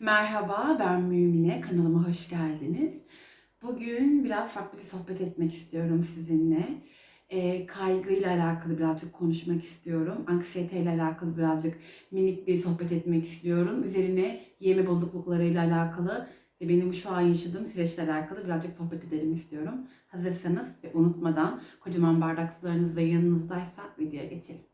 Merhaba, ben Mümine. Kanalıma hoş geldiniz. Bugün biraz farklı bir sohbet etmek istiyorum sizinle. Ee, kaygıyla alakalı birazcık konuşmak istiyorum. Anksiyeteyle alakalı birazcık minik bir sohbet etmek istiyorum. Üzerine yeme bozukluklarıyla alakalı ve benim şu an yaşadığım süreçle alakalı birazcık sohbet edelim istiyorum. Hazırsanız ve unutmadan kocaman bardak sularınız da yanınızdaysa videoya geçelim.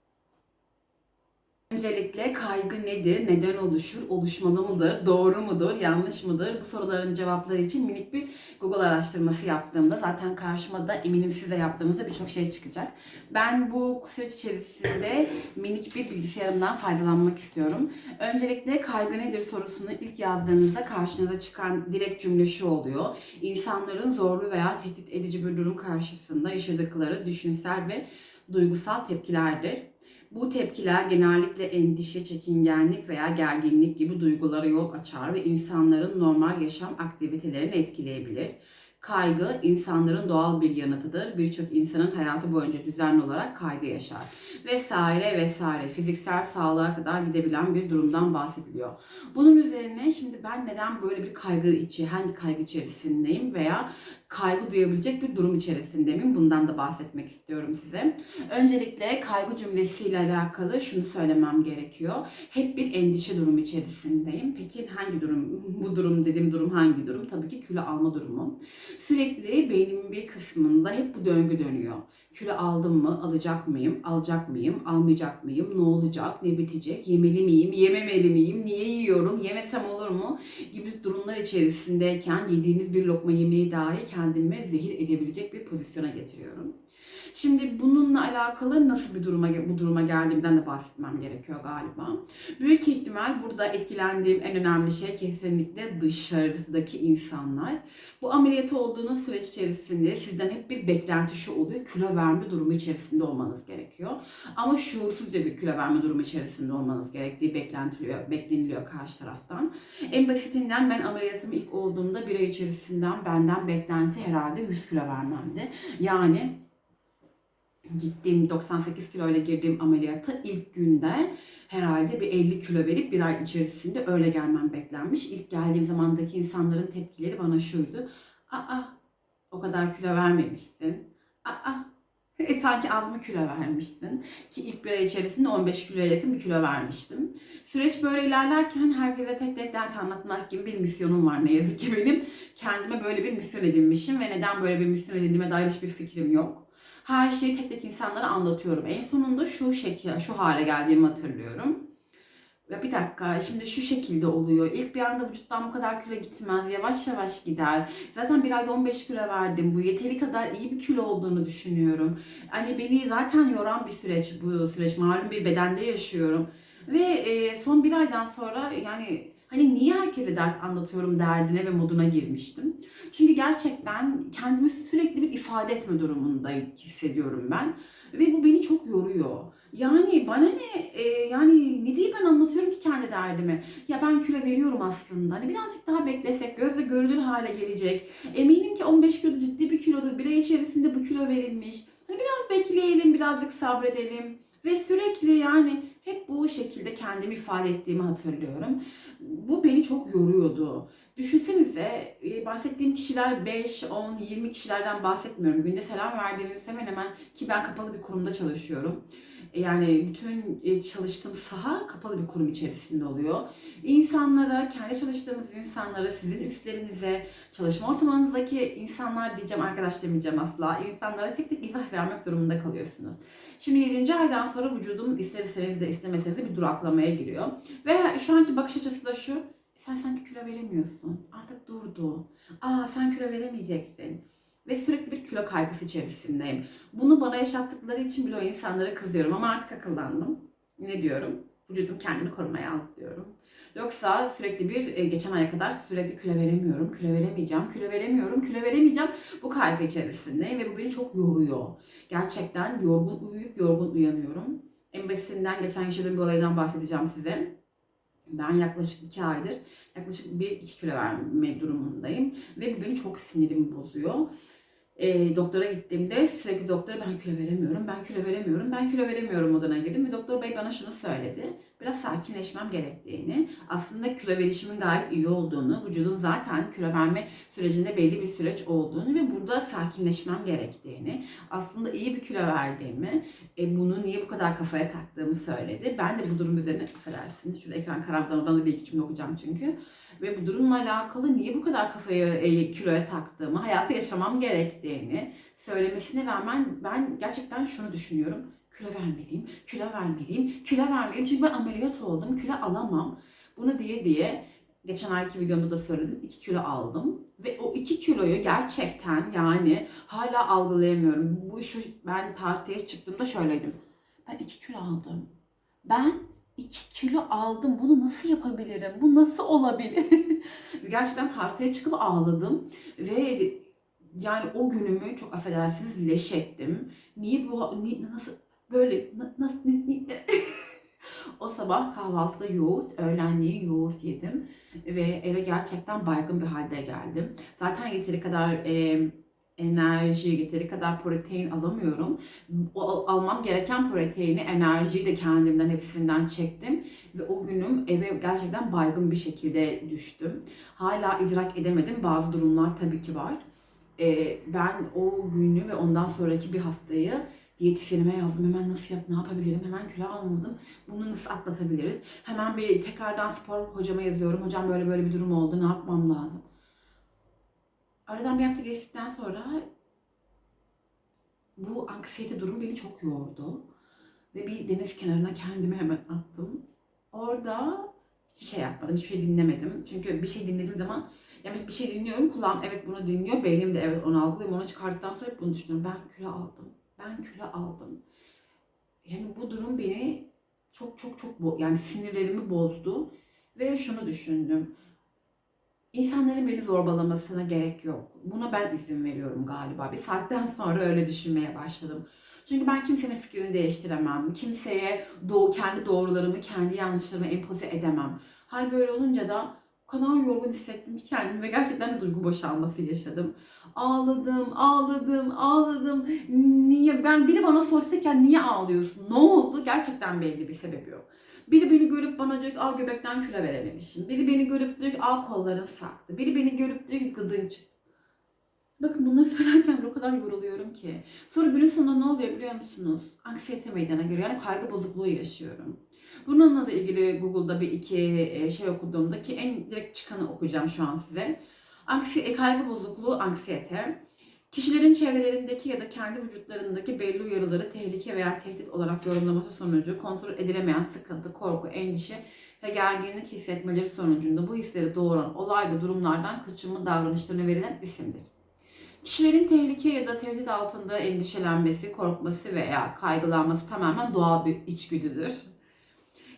Öncelikle kaygı nedir? Neden oluşur? Oluşmalı mıdır? Doğru mudur? Yanlış mıdır? Bu soruların cevapları için minik bir Google araştırması yaptığımda zaten karşıma da eminim siz de yaptığınızda birçok şey çıkacak. Ben bu süreç içerisinde minik bir bilgisayarımdan faydalanmak istiyorum. Öncelikle kaygı nedir sorusunu ilk yazdığınızda karşınıza çıkan direkt cümle şu oluyor. İnsanların zorlu veya tehdit edici bir durum karşısında yaşadıkları düşünsel ve duygusal tepkilerdir. Bu tepkiler genellikle endişe, çekingenlik veya gerginlik gibi duygulara yol açar ve insanların normal yaşam aktivitelerini etkileyebilir. Kaygı insanların doğal bir yanıtıdır. Birçok insanın hayatı boyunca düzenli olarak kaygı yaşar. Vesaire vesaire. Fiziksel sağlığa kadar gidebilen bir durumdan bahsediliyor. Bunun üzerine şimdi ben neden böyle bir kaygı içi, hangi kaygı içerisindeyim veya kaygı duyabilecek bir durum içerisinde miyim? Bundan da bahsetmek istiyorum size. Öncelikle kaygı cümlesiyle alakalı şunu söylemem gerekiyor. Hep bir endişe durumu içerisindeyim. Peki hangi durum? Bu durum dediğim durum hangi durum? Tabii ki kilo alma durumu. Sürekli beynimin bir kısmında hep bu döngü dönüyor. Kilo aldım mı? Alacak mıyım? Alacak mıyım? Almayacak mıyım? Ne olacak? Ne bitecek? Yemeli miyim? Yememeli miyim? Niye yiyorum? Yemesem olur mu? Gibi durumlar içerisindeyken yediğiniz bir lokma yemeği dahi kendime zehir edebilecek bir pozisyona getiriyorum. Şimdi bununla alakalı nasıl bir duruma bu duruma geldiğimden de bahsetmem gerekiyor galiba. Büyük ihtimal burada etkilendiğim en önemli şey kesinlikle dışarıdaki insanlar. Bu ameliyatı olduğunuz süreç içerisinde sizden hep bir beklenti şu oluyor. Kilo verme durumu içerisinde olmanız gerekiyor. Ama şuursuzca bir kilo verme durumu içerisinde olmanız gerektiği beklentiliyor, bekleniliyor karşı taraftan. En basitinden ben ameliyatım ilk olduğumda bir ay içerisinden benden beklenti herhalde 100 kilo vermemdi. Yani gittiğim 98 kilo ile girdiğim ameliyata ilk günde herhalde bir 50 kilo verip bir ay içerisinde öyle gelmem beklenmiş. İlk geldiğim zamandaki insanların tepkileri bana şuydu. Aa o kadar kilo vermemiştin. Aa e, sanki az mı kilo vermiştin? Ki ilk bir ay içerisinde 15 kiloya yakın bir kilo vermiştim. Süreç böyle ilerlerken herkese tek tek dert anlatmak gibi bir misyonum var ne yazık ki benim. Kendime böyle bir misyon edinmişim ve neden böyle bir misyon edindiğime dair hiçbir fikrim yok her şeyi tek tek insanlara anlatıyorum. En sonunda şu şekilde, şu hale geldiğimi hatırlıyorum. Ve bir dakika şimdi şu şekilde oluyor. İlk bir anda vücuttan bu kadar kilo gitmez. Yavaş yavaş gider. Zaten bir ayda 15 kilo verdim. Bu yeteri kadar iyi bir kilo olduğunu düşünüyorum. Hani beni zaten yoran bir süreç bu süreç. Malum bir bedende yaşıyorum. Ve e, son bir aydan sonra yani Hani niye herkese ders anlatıyorum derdine ve moduna girmiştim. Çünkü gerçekten kendimi sürekli bir ifade etme durumunda hissediyorum ben. Ve bu beni çok yoruyor. Yani bana ne e, yani ne diye ben anlatıyorum ki kendi derdimi. Ya ben kilo veriyorum aslında. Hani birazcık daha beklesek gözle görülür hale gelecek. Eminim ki 15 kilo ciddi bir kilodur. Bir ay içerisinde bu kilo verilmiş. Hani biraz bekleyelim, birazcık sabredelim. Ve sürekli yani hep bu şekilde kendimi ifade ettiğimi hatırlıyorum. Bu beni çok yoruyordu. Düşünsenize e, bahsettiğim kişiler 5, 10, 20 kişilerden bahsetmiyorum. Günde selam verdiğiniz hemen hemen ki ben kapalı bir kurumda çalışıyorum. Yani bütün e, çalıştığım saha kapalı bir kurum içerisinde oluyor. İnsanlara, kendi çalıştığınız insanlara, sizin üstlerinize, çalışma ortamınızdaki insanlar diyeceğim, arkadaş demeyeceğim asla. İnsanlara tek tek izah vermek durumunda kalıyorsunuz. Şimdi 7. aydan sonra vücudum ister istemez de istemeseniz de bir duraklamaya giriyor. Ve şu anki bakış açısı da şu. Sen sanki kilo veremiyorsun. Artık durdu. Aa sen kilo veremeyeceksin. Ve sürekli bir kilo kaygısı içerisindeyim. Bunu bana yaşattıkları için bile o insanlara kızıyorum. Ama artık akıllandım. Ne diyorum? Vücudum kendini korumaya aldı diyorum. Yoksa sürekli bir e, geçen aya kadar sürekli kilo veremiyorum, kilo veremeyeceğim, kilo veremiyorum, kilo veremeyeceğim. Bu kaygı içerisindeyim ve bu beni çok yoruyor. Gerçekten yorgun uyuyup yorgun uyanıyorum. En basitinden geçen yaşadığım bir olaydan bahsedeceğim size. Ben yaklaşık iki aydır yaklaşık bir iki kilo verme durumundayım. Ve bu beni çok sinirimi bozuyor. E, doktora gittiğimde sürekli doktora ben kilo veremiyorum, ben kilo veremiyorum, ben kilo veremiyorum moduna girdim. Ve doktor bey bana şunu söyledi. Biraz sakinleşmem gerektiğini, aslında kilo verişimin gayet iyi olduğunu, vücudun zaten kilo verme sürecinde belli bir süreç olduğunu ve burada sakinleşmem gerektiğini, aslında iyi bir kilo verdiğimi, e, bunu niye bu kadar kafaya taktığımı söyledi. Ben de bu durum üzerine affedersiniz. Şurada ekran karanlıktan oradan da bir iki cümle okuyacağım çünkü. Ve bu durumla alakalı niye bu kadar kafayı e, kiloya taktığımı, hayatta yaşamam gerektiğini söylemesine rağmen ben gerçekten şunu düşünüyorum. Kilo vermeliyim, kilo vermeliyim, kilo vermeliyim. Çünkü ben ameliyat oldum, kilo alamam. Bunu diye diye geçen ayki videomda da söyledim 2 kilo aldım. Ve o 2 kiloyu gerçekten yani hala algılayamıyorum. Bu şu ben tartıya çıktığımda şöyleydim. Ben 2 kilo aldım. Ben 2 kilo aldım. Bunu nasıl yapabilirim? Bu nasıl olabilir? Gerçekten tartıya çıkıp ağladım. Ve yani o günümü çok affedersiniz leş ettim. Niye bu, ni- nasıl böyle, o sabah kahvaltıda yoğurt, öğlenliği yoğurt yedim. Ve eve gerçekten baygın bir halde geldim. Zaten yeteri kadar e, enerji, yeteri kadar protein alamıyorum. O, al- almam gereken proteini, enerjiyi de kendimden hepsinden çektim. Ve o günüm eve gerçekten baygın bir şekilde düştüm. Hala idrak edemedim. Bazı durumlar tabii ki var. Ee, ben o günü ve ondan sonraki bir haftayı diyetisyenime yazdım. Hemen nasıl yap, ne yapabilirim? Hemen kilo almadım. Bunu nasıl atlatabiliriz? Hemen bir tekrardan spor hocama yazıyorum. Hocam böyle böyle bir durum oldu. Ne yapmam lazım? Aradan bir hafta geçtikten sonra bu anksiyete durum beni çok yordu. Ve bir deniz kenarına kendimi hemen attım. Orada hiçbir şey yapmadım, hiçbir şey dinlemedim. Çünkü bir şey dinlediğim zaman yani bir şey dinliyorum, kulağım evet bunu dinliyor, beynim de evet onu algılıyor. Onu çıkarttıktan sonra bunu düşünüyorum. Ben kilo aldım, ben kilo aldım. Yani bu durum beni çok çok çok bo- yani sinirlerimi bozdu. Ve şunu düşündüm. İnsanların beni zorbalamasına gerek yok. Buna ben izin veriyorum galiba. Bir saatten sonra öyle düşünmeye başladım. Çünkü ben kimsenin fikrini değiştiremem. Kimseye doğu, kendi doğrularımı, kendi yanlışlarımı empoze edemem. Hal böyle olunca da o kadar yorgun hissettim ki kendimi ve gerçekten de duygu boşalması yaşadım. Ağladım, ağladım, ağladım. Niye? Ben biri bana sorsayken niye ağlıyorsun? Ne oldu? Gerçekten belli bir sebebi yok. Biri beni görüp bana diyor ki aa göbekten kilo verememişim. Biri beni görüp diyor ki aa kolların sarktı. Biri beni görüp diyor ki gıdın. Bakın bunları söylerken o kadar yoruluyorum ki. Sonra günün sonunda ne oluyor biliyor musunuz? Anksiyete meydana geliyor. Yani kaygı bozukluğu yaşıyorum. Bununla da ilgili Google'da bir iki e, şey okuduğumda ki en direkt çıkanı okuyacağım şu an size. Anksi kaygı bozukluğu, anksiyete. Kişilerin çevrelerindeki ya da kendi vücutlarındaki belli uyarıları tehlike veya tehdit olarak yorumlaması sonucu kontrol edilemeyen sıkıntı, korku, endişe ve gerginlik hissetmeleri sonucunda bu hisleri doğuran olay ve durumlardan kaçınma davranışlarına verilen isimdir. Kişilerin tehlike ya da tehdit altında endişelenmesi, korkması veya kaygılanması tamamen doğal bir içgüdüdür.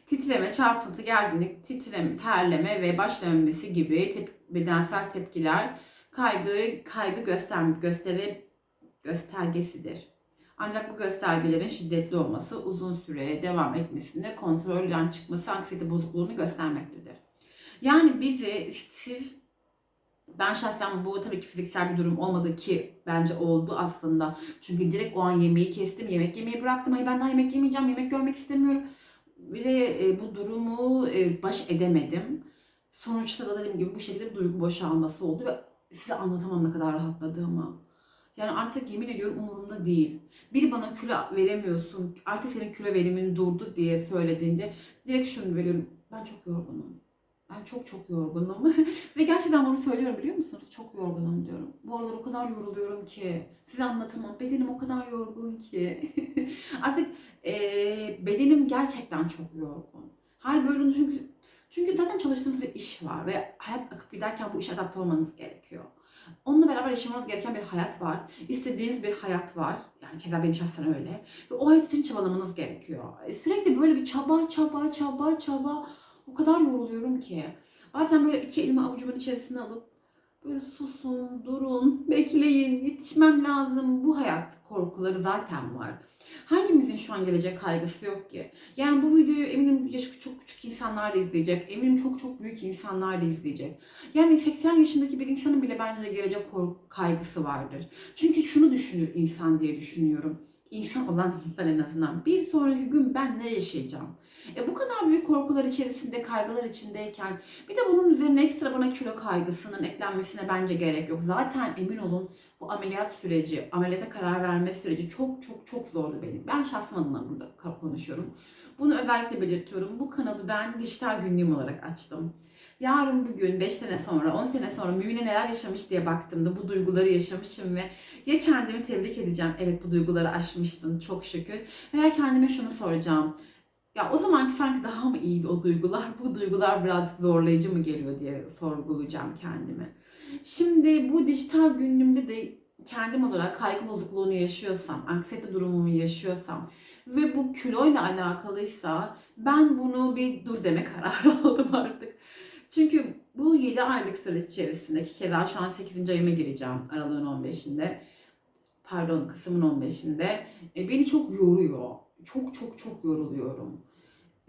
Titreme, çarpıntı, gerginlik, titreme, terleme ve baş dönmesi gibi tep- bedensel tepkiler kaygı kaygı göster gösteri göstergesidir. Ancak bu göstergelerin şiddetli olması uzun süre devam etmesinde kontrolden çıkması anksiyete bozukluğunu göstermektedir. Yani bizi siz ben şahsen bu tabii ki fiziksel bir durum olmadı ki bence oldu aslında. Çünkü direkt o an yemeği kestim, yemek yemeyi bıraktım. Hayır ben daha yemek yemeyeceğim, yemek görmek istemiyorum. De e, bu durumu e, baş edemedim. Sonuçta da dediğim gibi bu şekilde duygu boşalması oldu ve size anlatamam ne kadar rahatladığımı. Yani artık yemin ediyorum umurumda değil. Biri bana kilo veremiyorsun, artık senin kilo verimin durdu diye söylediğinde direkt şunu veriyorum. Ben çok yorgunum. Ben çok çok yorgunum. Ve gerçekten bunu söylüyorum biliyor musunuz? Çok yorgunum diyorum. Bu aralar o kadar yoruluyorum ki. Size anlatamam. Bedenim o kadar yorgun ki. Artık eee, bedenim gerçekten çok yorgun. Hal böyle çünkü, çünkü zaten çalıştığınız bir iş var ve hayat akıp giderken bu işe adapte olmanız gerekiyor. Onunla beraber yaşamanız gereken bir hayat var. İstediğiniz bir hayat var. Yani keza benim şahsen öyle. Ve o hayat için çabalamanız gerekiyor. E, Sürekli böyle bir çaba, çaba, çaba, çaba. O kadar yoruluyorum ki. Bazen böyle iki elimi avucumun içerisine alıp böyle susun, durun, bekleyin, yetişmem lazım. Bu hayat korkuları zaten var. Hangimizin şu an gelecek kaygısı yok ki? Yani bu videoyu eminim yaşı çok küçük insanlar da izleyecek. Eminim çok çok büyük insanlar da izleyecek. Yani 80 yaşındaki bir insanın bile bence gelecek korku kaygısı vardır. Çünkü şunu düşünür insan diye düşünüyorum. İnsan olan insan en azından. Bir sonraki gün ben ne yaşayacağım? E bu kadar büyük korkular içerisinde, kaygılar içindeyken bir de bunun üzerine ekstra bana kilo kaygısının eklenmesine bence gerek yok. Zaten emin olun bu ameliyat süreci, ameliyata karar verme süreci çok çok çok zordu benim. Ben şahsım adına burada konuşuyorum. Bunu özellikle belirtiyorum. Bu kanalı ben dijital günlüğüm olarak açtım. Yarın bugün 5 sene sonra, 10 sene sonra Mümine neler yaşamış diye baktığımda bu duyguları yaşamışım ve ya kendimi tebrik edeceğim. Evet bu duyguları aşmışsın çok şükür. Veya kendime şunu soracağım. Ya o zamanki sanki daha mı iyiydi o duygular? Bu duygular birazcık zorlayıcı mı geliyor diye sorgulayacağım kendimi. Şimdi bu dijital günlüğümde de kendim olarak kaygı bozukluğunu yaşıyorsam, anksiyete durumumu yaşıyorsam ve bu kiloyla alakalıysa ben bunu bir dur deme kararı aldım artık. Çünkü bu 7 aylık süreç içerisinde ki şu an 8. ayıma gireceğim aralığın 15'inde. Pardon Kasım'ın 15'inde. E, beni çok yoruyor. Çok çok çok yoruluyorum.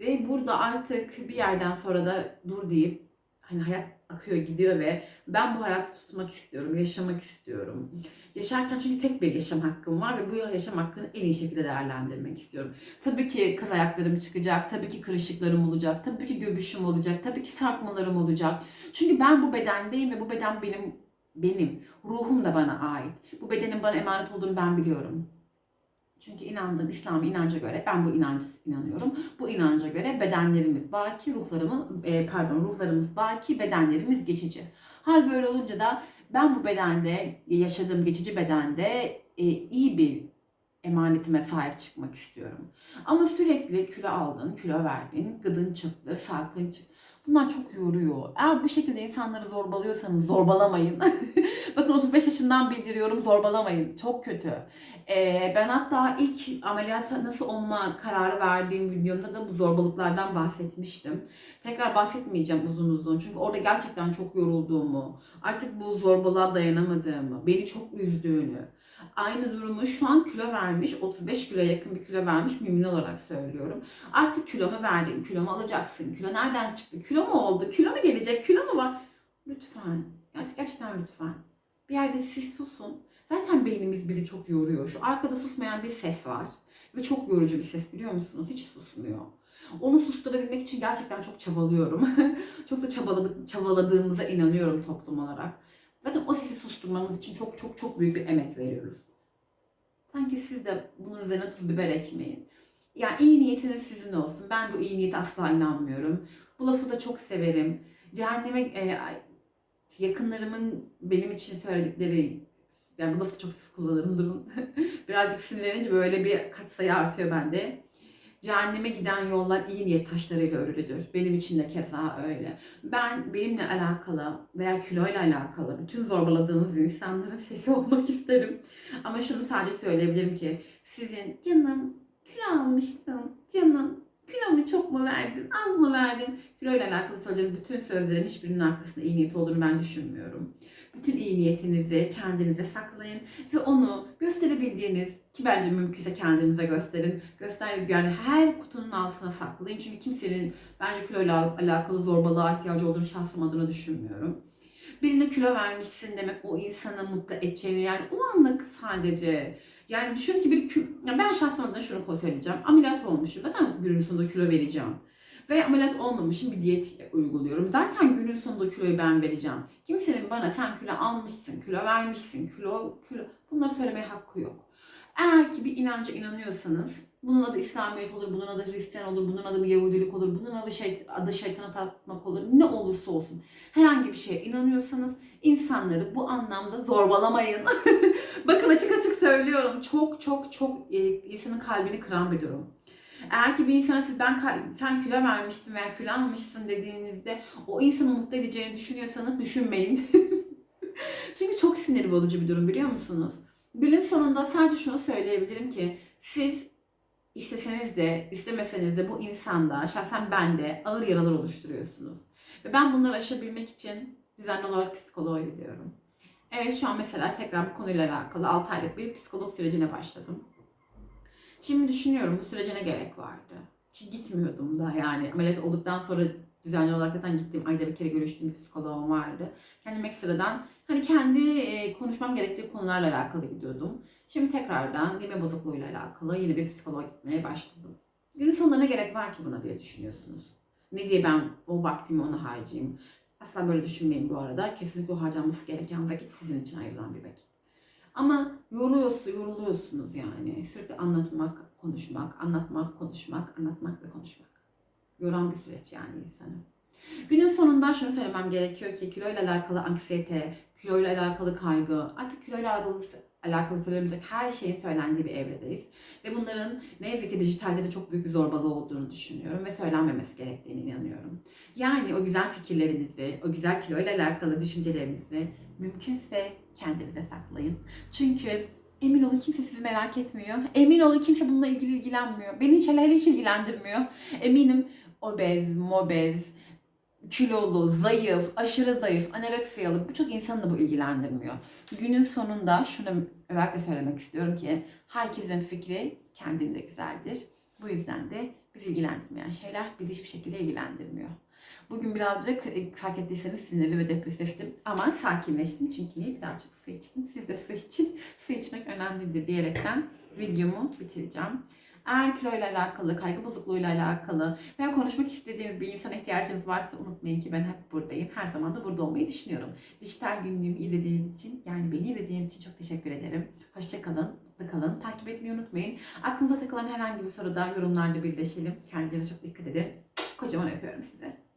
Ve burada artık bir yerden sonra da dur deyip hani hayat akıyor gidiyor ve ben bu hayatı tutmak istiyorum, yaşamak istiyorum. Yaşarken çünkü tek bir yaşam hakkım var ve bu yaşam hakkını en iyi şekilde değerlendirmek istiyorum. Tabii ki kaz ayaklarım çıkacak, tabii ki kırışıklarım olacak, tabii ki göbüşüm olacak, tabii ki sarkmalarım olacak. Çünkü ben bu bedendeyim ve bu beden benim benim. Ruhum da bana ait. Bu bedenin bana emanet olduğunu ben biliyorum. Çünkü inandığım İslam inanca göre ben bu inancı inanıyorum. Bu inanca göre bedenlerimiz baki, ruhlarımız e, pardon ruhlarımız baki, bedenlerimiz geçici. Hal böyle olunca da ben bu bedende yaşadığım geçici bedende e, iyi bir emanetime sahip çıkmak istiyorum. Ama sürekli kilo aldın, kilo verdin, gıdın çıktı, sarkın çıktı. Bunlar çok yoruyor. Eğer bu şekilde insanları zorbalıyorsanız zorbalamayın. Bakın 35 yaşından bildiriyorum zorbalamayın. Çok kötü. Ee, ben hatta ilk ameliyata nasıl olma kararı verdiğim videomda da bu zorbalıklardan bahsetmiştim. Tekrar bahsetmeyeceğim uzun uzun. Çünkü orada gerçekten çok yorulduğumu, artık bu zorbalığa dayanamadığımı, beni çok üzdüğünü, aynı durumu şu an kilo vermiş, 35 kilo yakın bir kilo vermiş mümin olarak söylüyorum. Artık kilomu verdin, kilomu alacaksın. Kilo nereden çıktı? Kilo mu oldu? Kilo mu gelecek? Kilo mu var? Lütfen. Gerçekten, gerçekten lütfen. Bir yerde siz susun. Zaten beynimiz bizi çok yoruyor. Şu arkada susmayan bir ses var. Ve çok yorucu bir ses biliyor musunuz? Hiç susmuyor. Onu susturabilmek için gerçekten çok çabalıyorum. çok da çabaladık, çabaladığımıza inanıyorum toplum olarak. Zaten o sesi susturmamız için çok çok çok büyük bir emek veriyoruz. Sanki siz de bunun üzerine tuz biber ekmeyin. Ya iyi niyetiniz sizin olsun. Ben bu iyi niyet asla inanmıyorum. Bu lafı da çok severim. Cehenneme e, yakınlarımın benim için söyledikleri yani bu lafı çok sık kullanırım durun. Birazcık sinirlenince böyle bir katsayı artıyor bende. Cehenneme giden yollar iyi niyet taşlarıyla örülüdür. Benim için de keza öyle. Ben benimle alakalı veya kiloyla alakalı bütün zorbaladığınız insanların sesi olmak isterim. Ama şunu sadece söyleyebilirim ki sizin canım kilo almıştın, canım kilo mu çok mu verdin, az mı verdin? Kiloyla alakalı söylediğiniz bütün sözlerin hiçbirinin arkasında iyi niyet olduğunu ben düşünmüyorum. Bütün iyi niyetinizi kendinize saklayın ve onu gösterebildiğiniz ki bence mümkünse kendinize gösterin. Göster yani her kutunun altına saklayın. Çünkü kimsenin bence kiloyla alakalı zorbalığa ihtiyacı olduğunu şahsım adına düşünmüyorum. Birine kilo vermişsin demek o insanı mutlu edeceğini yani o anlık sadece yani düşün ki bir kilo, ya ben şahsım adına şunu söyleyeceğim. Ameliyat olmuşum. Zaten günün sonunda kilo vereceğim. Ve ameliyat olmamışım bir diyet uyguluyorum. Zaten günün sonunda kiloyu ben vereceğim. Kimsenin bana sen kilo almışsın, kilo vermişsin, kilo, kilo bunları söylemeye hakkı yok. Eğer ki bir inanca inanıyorsanız bunun adı İslamiyet olur, bunun adı Hristiyan olur, bunun adı bir Yahudilik olur, bunun adı, şey, adı şeytana tapmak olur. Ne olursa olsun. Herhangi bir şeye inanıyorsanız insanları bu anlamda zorbalamayın. Bakın açık açık söylüyorum. Çok çok çok e, insanın kalbini kıran bir durum. Eğer ki bir insana siz ben sen kilo vermişsin veya kilo almışsın dediğinizde o insanı mutlu edeceğini düşünüyorsanız düşünmeyin. Çünkü çok sinir bozucu bir durum biliyor musunuz? Günün sonunda sadece şunu söyleyebilirim ki siz isteseniz de istemeseniz de bu insanda şahsen bende ağır yaralar oluşturuyorsunuz. Ve ben bunları aşabilmek için düzenli olarak psikoloğa gidiyorum. Evet şu an mesela tekrar bu konuyla alakalı 6 aylık bir psikolog sürecine başladım. Şimdi düşünüyorum bu sürece ne gerek vardı? Ki gitmiyordum da yani ameliyat olduktan sonra düzenli olarak zaten gittim. Ayda bir kere görüştüğüm bir psikoloğum vardı. Kendim ekstradan hani kendi e, konuşmam gerektiği konularla alakalı gidiyordum. Şimdi tekrardan yeme bozukluğuyla alakalı yeni bir psikoloğa gitmeye başladım. Günün sonunda ne gerek var ki buna diye düşünüyorsunuz. Ne diye ben o vaktimi ona harcayayım. Asla böyle düşünmeyin bu arada. Kesinlikle o harcanması gereken vakit sizin için ayrılan bir vakit. Ama yoruluyorsun, yoruluyorsunuz yani. Sürekli anlatmak, konuşmak, anlatmak, konuşmak, anlatmak ve konuşmak. Yoran bir süreç yani insanı. Günün sonunda şunu söylemem gerekiyor ki kiloyla alakalı anksiyete, kiloyla alakalı kaygı, artık kiloyla alakalı, alakalı söylemeyecek her şeyin söylendiği bir evredeyiz. Ve bunların ne yazık ki dijitalde de çok büyük bir zorbalığı olduğunu düşünüyorum ve söylenmemesi gerektiğine inanıyorum. Yani o güzel fikirlerinizi, o güzel kiloyla alakalı düşüncelerinizi mümkünse kendinize saklayın. Çünkü emin olun kimse sizi merak etmiyor. Emin olun kimse bununla ilgili ilgilenmiyor. Beni hiç hele hiç ilgilendirmiyor. Eminim obez, mobez, kilolu, zayıf, aşırı zayıf, anoreksiyalı birçok insanı da bu ilgilendirmiyor. Günün sonunda şunu özellikle söylemek istiyorum ki herkesin fikri kendinde güzeldir. Bu yüzden de bizi ilgilendirmeyen şeyler bizi hiçbir şekilde ilgilendirmiyor. Bugün birazcık e, fark ettiyseniz sinirli ve depresiftim ama sakinleştim çünkü niye birazcık su içtim. Siz de su için su içmek önemlidir diyerekten videomu bitireceğim. Eğer kiloyla alakalı, kaygı bozukluğuyla alakalı veya konuşmak istediğiniz bir insana ihtiyacınız varsa unutmayın ki ben hep buradayım. Her zaman da burada olmayı düşünüyorum. Dijital günlüğümü izlediğiniz için, yani beni izlediğiniz için çok teşekkür ederim. Hoşçakalın, mutlu kalın. Takip etmeyi unutmayın. Aklınıza takılan herhangi bir soruda yorumlarda birleşelim. Kendinize çok dikkat edin. Kocaman öpüyorum sizi.